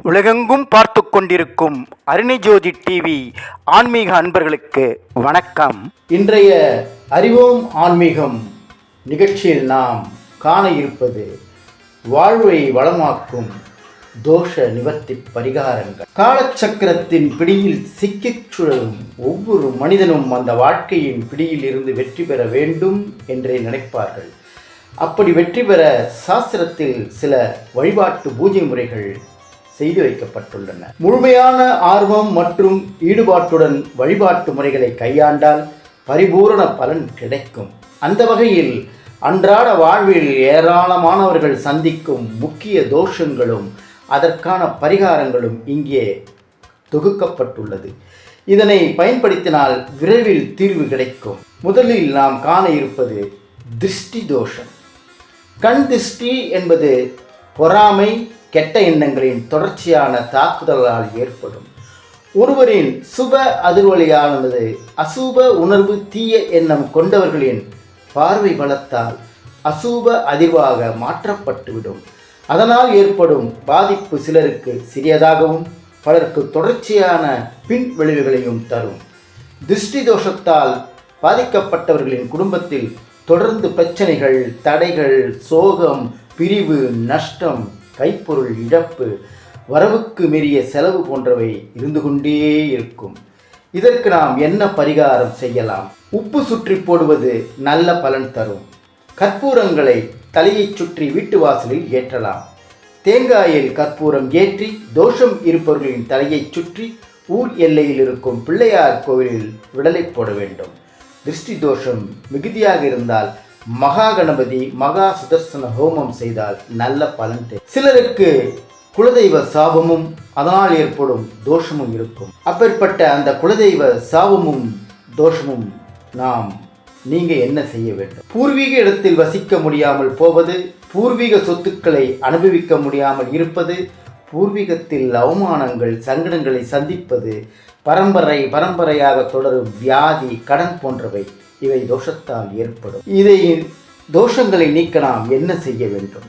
உலகெங்கும் பார்த்து கொண்டிருக்கும் அருணிஜோதி டிவி ஆன்மீக அன்பர்களுக்கு வணக்கம். இன்றைய அறிவோம் ஆன்மீகம் நிகழ்ச்சியில் நாம் காண இருப்பது வாழ்வை வளமாக்கும் தோஷ நிவர்த்தி பரிகாரங்கள். காலச்சக்கரத்தின் பிடியில் சிக்கிச் சுழலும் ஒவ்வொரு மனிதனும் அந்த வாழ்க்கையின் பிடியில் இருந்து வெற்றி பெற வேண்டும் என்றே நினைப்பார்கள். அப்படி வெற்றி பெற சாஸ்திரத்தில் சில வழிபாட்டு பூஜை முறைகள் செய்து வைக்கப்பட்டுள்ளன. முழுமையான ஆர்வம் மற்றும் ஈடுபாட்டுடன் வழிபாட்டு முறைகளை கையாண்டால் பரிபூரண பலன் கிடைக்கும். அந்த வகையில் அன்றாட வாழ்வில் ஏராளமானவர்கள் சந்திக்கும் முக்கிய தோஷங்களும் அதற்கான பரிகாரங்களும் இங்கே தொகுக்கப்பட்டுள்ளது. இதனை பயன்படுத்தினால் விரைவில் தீர்வு கிடைக்கும். முதலில் நாம் காண இருப்பது திருஷ்டி தோஷம். கண் திருஷ்டி என்பது பொறாமை கெட்ட எண்ணங்களின் தொடர்ச்சியான தாக்குதலால் ஏற்படும். ஒருவரின் சுப அதிர்வலியானது அசூப உணர்வு தீய எண்ணம் கொண்டவர்களின் பார்வை பலத்தால் அசூப அதிர்வாக மாற்றப்பட்டுவிடும். அதனால் ஏற்படும் பாதிப்பு சிலருக்கு சிறியதாகவும் பலருக்கு தொடர்ச்சியான பின் விளைவுகளையும் தரும். திருஷ்டி தோஷத்தால் பாதிக்கப்பட்டவர்களின் குடும்பத்தில் தொடர்ந்து பிரச்சனைகள் தடைகள் சோகம் பிரிவு நஷ்டம் கைப்பொருள் இழப்பு வரவுக்கு மீறிய செலவு போன்றவை இருந்து கொண்டே இருக்கும். இதற்கு நாம் என்ன பரிகாரம் செய்யலாம்? உப்பு சுற்றி போடுவது நல்ல பலன் தரும். கற்பூரங்களை தலையைச் சுற்றி வீட்டு வாசலில் ஏற்றலாம். தேங்காயில் கற்பூரம் ஏற்றி தோஷம் இருப்பவர்களின் தலையைச் சுற்றி ஊர் எல்லையில் இருக்கும் பிள்ளையார் கோவிலில் விடலை போட வேண்டும். திருஷ்டி தோஷம் மிகுதியாக இருந்தால் மகா கணபதி மகா சுதர்சன ஹோமம் செய்தால் நல்ல பலன் தரும் சிலருக்கு குலதெய்வ சாபமும் அதனால் ஏற்படும் தோஷமும் இருக்கும். அப்பேற்பட்ட அந்த குலதெய்வ சாபமும் தோஷமும் நாம் நீங்க என்ன செய்ய வேண்டும்? பூர்வீக இடத்தில் வசிக்க முடியாமல் போவது பூர்வீக சொத்துக்களை அனுபவிக்க முடியாமல் இருப்பது பூர்வீகத்தில் அவமானங்கள் சங்கடங்களை சந்திப்பது பரம்பரை பரம்பரையாக தொடரும் வியாதி கடன் போன்றவை இவை தோஷத்தால் ஏற்படும். இதை தோஷங்களை நீக்க நாம் என்ன செய்ய வேண்டும்?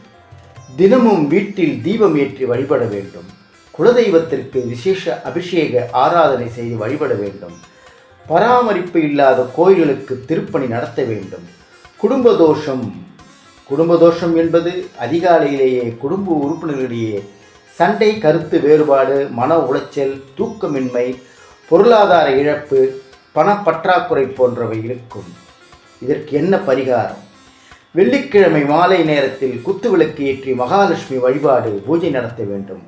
தினமும் வீட்டில் தீபம் ஏற்றி வழிபட வேண்டும். குலதெய்வத்திற்கு விசேஷ அபிஷேக ஆராதனை செய்து வழிபட வேண்டும். பராமரிப்பு இல்லாத கோயில்களுக்கு திருப்பணி நடத்த வேண்டும். குடும்ப தோஷம் குடும்ப தோஷம் என்பது அதிகாலையிலேயே குடும்ப உறுப்பினர்களிடையே சண்டை கருத்து வேறுபாடு மன உளைச்சல் தூக்கமின்மை பொருளாதார இழப்பு பணப்பற்றாக்குறை போன்றவை இருக்கும். இதற்கு என்ன பரிகாரம்? வெள்ளிக்கிழமை மாலை நேரத்தில் குத்துவிளக்கு ஏற்றி மகாலட்சுமி வழிபாடு பூஜை நடத்த வேண்டும்.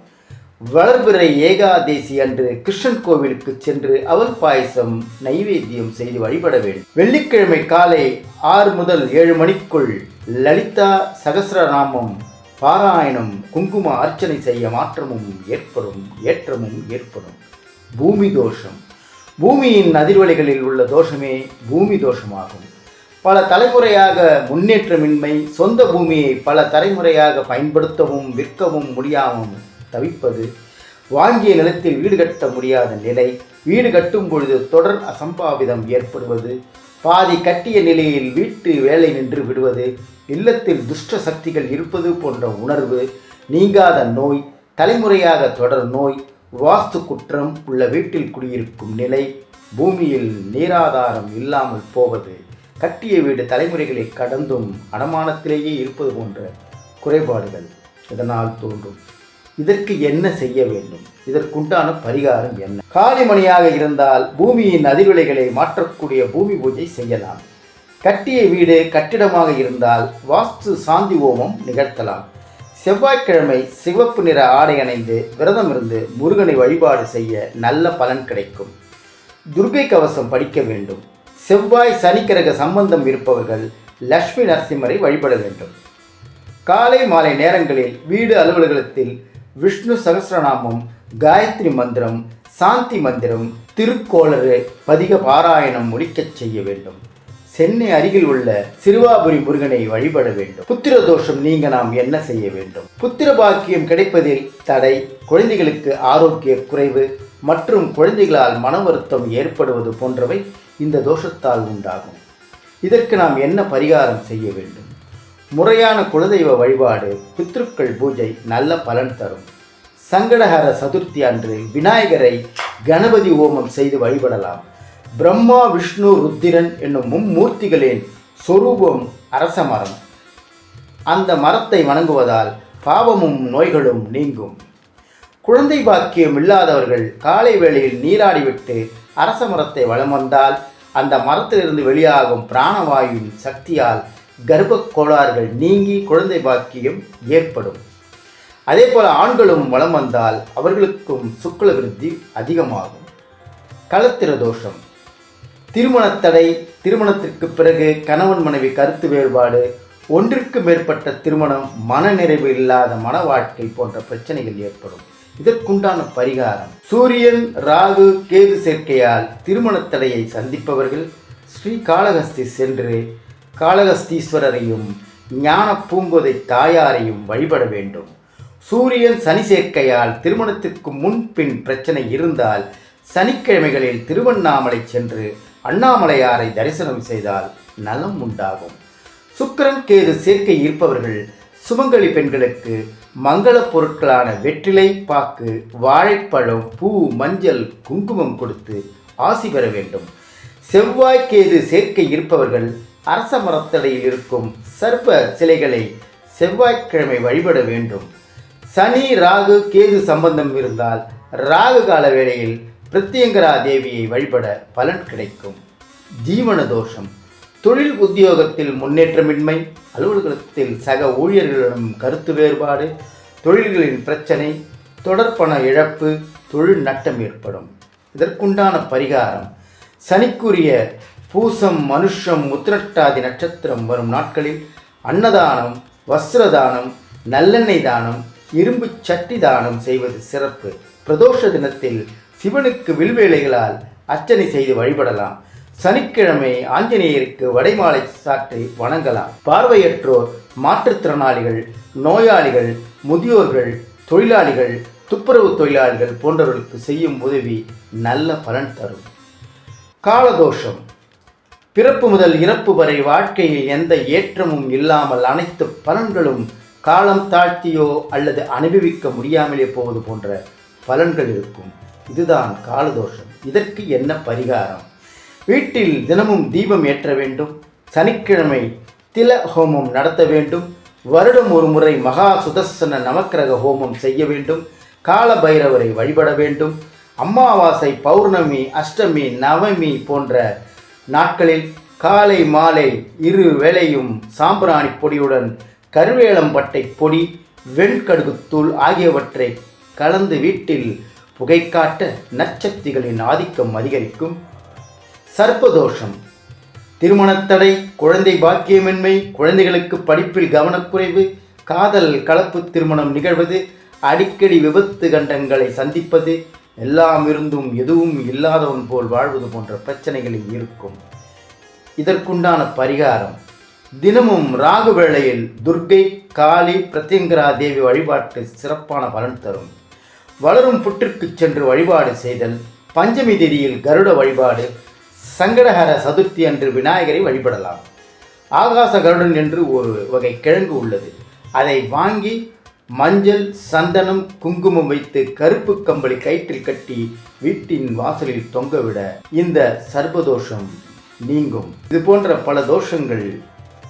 வளர்பிறை ஏகாதேசி அன்று கிருஷ்ணன் கோவிலுக்கு சென்று அவல் பாயசம் நைவேத்தியம் செய்து வழிபட வேண்டும். வெள்ளிக்கிழமை காலை ஆறு முதல் ஏழு மணிக்குள் லலிதா சகசிரநாமம் பாராயணம் குங்கும அர்ச்சனை செய்ய மாற்றமும் ஏற்படும் ஏற்றமும் ஏற்படும். பூமி தோஷம். பூமியின் அதிர்வலைகளில் உள்ள தோஷமே பூமி தோஷமாகும். பல தலைமுறையாக முன்னேற்றமின்மை சொந்த பூமியை பல தலைமுறையாக பயன்படுத்தவும் விற்கவும் முடியாமல் தவிப்பது வாங்கிய நிலத்தில் வீடு கட்ட முடியாத நிலை வீடு கட்டும் பொழுது தொடர் அசம்பாவிதம் ஏற்படுவது பாதி கட்டிய நிலையில் வீட்டு வேலை நின்று விடுவது இல்லத்தில் துஷ்ட சக்திகள் இருப்பது போன்ற உணர்வு நீங்காத நோய் தலைமுறையாக தொடர் நோய் வாஸ்து குற்றம் உள்ள வீட்டில் குடியிருக்கும் நிலை பூமியில் நீராதாரம் இல்லாமல் போவது கட்டிய வீடு தலைமுறைகளை கடந்தும் அடமானத்திலேயே இருப்பது போன்ற குறைபாடுகள் இதனால் தோன்றும். இதற்கு என்ன செய்ய வேண்டும்? இதற்குண்டான பரிகாரம் என்ன? காலிமணியாக இருந்தால் பூமியின் அதிர்விலைகளை மாற்றக்கூடிய பூமி பூஜை செய்யலாம். கட்டிய வீடு கட்டிடமாக இருந்தால் வாஸ்து சாந்தி ஹோமம் நிகழ்த்தலாம். செவ்வாய்க்கிழமை சிவப்பு நிற ஆடை அணைந்து விரதம் இருந்து முருகனை வழிபாடு செய்ய நல்ல பலன் கிடைக்கும். துர்கை கவசம் படிக்க வேண்டும். செவ்வாய் சனிக்கிரக சம்பந்தம் இருப்பவர்கள் லக்ஷ்மி நரசிம்மரை வழிபட வேண்டும். காலை மாலை நேரங்களில் வீடு அலுவலகத்தில் விஷ்ணு சகசிரநாமம் காயத்ரி மந்திரம் சாந்தி மந்திரம் திருக்கோளறு பதிக பாராயணம் முடிக்கச் செய்ய வேண்டும். சென்னை அருகில் உள்ள சிறுவாபுரி முருகனை வழிபட வேண்டும். புத்திர தோஷம் நீங்க நாம் என்ன செய்ய வேண்டும்? புத்திர பாக்கியம் கிடைப்பதில் தடை குழந்தைகளுக்கு ஆரோக்கிய குறைவு மற்றும் குழந்தைகளால் மன வருத்தம் ஏற்படுவது போன்றவை இந்த தோஷத்தால் உண்டாகும். இதற்கு நாம் என்ன பரிகாரம் செய்ய வேண்டும்? முறையான குலதெய்வ வழிபாடு பித்ருக்கள் பூஜை நல்ல பலன் தரும். சங்கடஹர சதுர்த்தி அன்று விநாயகரை கணபதி ஹோமம் செய்து வழிபடலாம். பிரம்மா விஷ்ணு ருத்திரன் என்னும் மும்மூர்த்திகளின் சொரூபம் அரச மரம். அந்த மரத்தை வணங்குவதால் பாவமும் நோய்களும் நீங்கும். குழந்தை பாக்கியம் இல்லாதவர்கள் காலை வேளையில் நீராடிவிட்டு அரச மரத்தை வலம் வந்தால் அந்த மரத்திலிருந்து வெளியாகும் பிராணவாயுவின் சக்தியால் கர்ப்பக் கோளாறுகள் நீங்கி குழந்தை பாக்கியம் ஏற்படும். அதே போல் ஆண்களும் வலம் வந்தால் அவர்களுக்கும் சுக்ல விருத்தி அதிகமாகும். களத்திர தோஷம். திருமணத்தடை திருமணத்திற்கு பிறகு கணவன் மனைவி கருத்து வேறுபாடு ஒன்றிற்கு மேற்பட்ட திருமணம் மனநிறைவு இல்லாத மன வாழ்க்கை போன்ற பிரச்சனைகள் ஏற்படும். இதற்குண்டான பரிகாரம் சூரியன் ராகு கேது சேர்க்கையால் திருமணத்தடையை சந்திப்பவர்கள் ஸ்ரீ காளகஸ்தி சென்று காளகஸ்தீஸ்வரரையும் ஞான பூங்கோதை தாயாரையும் வழிபட வேண்டும். சூரியன் சனி சேர்க்கையால் திருமணத்திற்கு முன்பின் பிரச்சனை இருந்தால் சனிக்கிழமைகளில் திருவண்ணாமலை சென்று அண்ணாமலையாரை தரிசனம் செய்தால் நலம் உண்டாகும். சுக்கரன் கேது சேர்க்கை இருப்பவர்கள் சுமங்கலி பெண்களுக்கு மங்கள பொருட்களான வெற்றிலை பாக்கு வாழைப்பழம் பூ மஞ்சள் குங்குமம் கொடுத்து ஆசி பெற வேண்டும். செவ்வாய் கேது சேர்க்கை இருப்பவர்கள் அரச மரத்தடையில் இருக்கும் சர்ப்ப சிலைகளை செவ்வாய்க்கிழமை வழிபட வேண்டும். சனி ராகு கேது சம்பந்தம் இருந்தால் ராகு கால வேளையில் பிரத்யங்கரா தேவியை வழிபட பலன் கிடைக்கும். ஜீவன தோஷம் தொழில் உத்தியோகத்தில் முன்னேற்றமின்மை. அலுவலகத்தில் சக ஊழியர்களிடம் கருத்து வேறுபாடு. தொழில்களின் பிரச்சனை. தொடர்பண இழப்பு. தொழில் நட்டம் ஏற்படும். இதற்குண்டான பரிகாரம். சனிக்குரிய பூசம் மனுஷம் முத்திரட்டாதி நட்சத்திரம் வரும் நாட்களில் அன்னதானம் வஸ்திரதானம் நல்லெண்ணெய் தானம் இரும்பு சட்டி தானம் செய்வது சிறப்பு. பிரதோஷ தினத்தில் சிவனுக்கு வில்வேலைகளால் அர்ச்சனை செய்து வழிபடலாம். சனிக்கிழமை ஆஞ்சநேயருக்கு வடைமாலை சாற்றி வணங்கலாம். பார்வையற்றோர் மாற்றுத்திறனாளிகள் நோயாளிகள் முதியோர்கள் தொழிலாளிகள் துப்புரவு தொழிலாளிகள் போன்றவர்களுக்கு செய்யும் உதவி நல்ல பலன் தரும். காலதோஷம். பிறப்பு முதல் இறப்பு வரை வாழ்க்கையில் எந்த ஏற்றமும் இல்லாமல் அனைத்து பலன்களும் காலம் தாழ்த்தியோ அல்லது அனுபவிக்க முடியாமலே போவது போன்ற பலன்கள் இருக்கும். இதுதான் காலதோஷம். இதற்கு என்ன பரிகாரம்? வீட்டில் தினமும் தீபம் ஏற்ற வேண்டும். சனிக்கிழமை தில ஹோமம் நடத்த வேண்டும். வருடம் ஒரு முறை மகா சுதர்சன நவக்கிரக ஹோமம் செய்ய வேண்டும். கால பைரவரை வழிபட வேண்டும். அமாவாசை பௌர்ணமி அஷ்டமி நவமி போன்ற நாட்களில் காலை மாலை இரு வேளையும் சாம்பிராணி பொடியுடன் கருவேலம்பட்டை பொடி வெண்கடுகுத்தூள் ஆகியவற்றை கலந்து வீட்டில் புகைக்காட்ட நற்சக்திகளின் ஆதிக்கம் அதிகரிக்கும். சர்ப்பதோஷம். திருமணத்தடை குழந்தை பாக்கியமின்மை குழந்தைகளுக்கு படிப்பில் கவனக்குறைவு காதல் கலப்பு திருமணம் நிகழ்வது அடிக்கடி விபத்து கண்டங்களை சந்திப்பது எல்லாம் இருந்தும் எதுவும் இல்லாதவன் போல் வாழ்வது போன்ற பிரச்சனைகளில் இருக்கும். இதற்குண்டான பரிகாரம். தினமும் ராகு வேளையில் துர்க்கை காளி பிரத்யங்கரா தேவி வழிபாட்டு சிறப்பான பலன் தரும். வளரும் புற்றிற்கு சென்று வழிபாடு செய்தல் பஞ்சமி திதியில் கருட வழிபாடு சங்கடஹர சதுர்த்தி அன்று விநாயகரை வழிபடலாம். ஆகாச கருடன் என்று ஒரு வகை கிழங்கு உள்ளது. அதை வாங்கி மஞ்சள் சந்தனம் குங்குமம் வைத்து கருப்பு கம்பளி கயிற்றில் கட்டி வீட்டின் வாசலில் தொங்கவிட இந்த சர்வதோஷம் நீங்கும். இது போன்ற பல தோஷங்கள்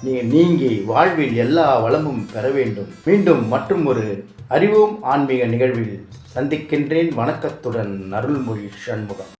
நீ நீங்கி வாழ்வில் எல்லா வளமும் பெற வேண்டும். மீண்டும் மற்றும் ஒரு அறிவோம் ஆன்மீக நிகழ்வில் சந்திக்கின்றேன். வணக்கத்துடன் அருள்மொழி சண்முகம்.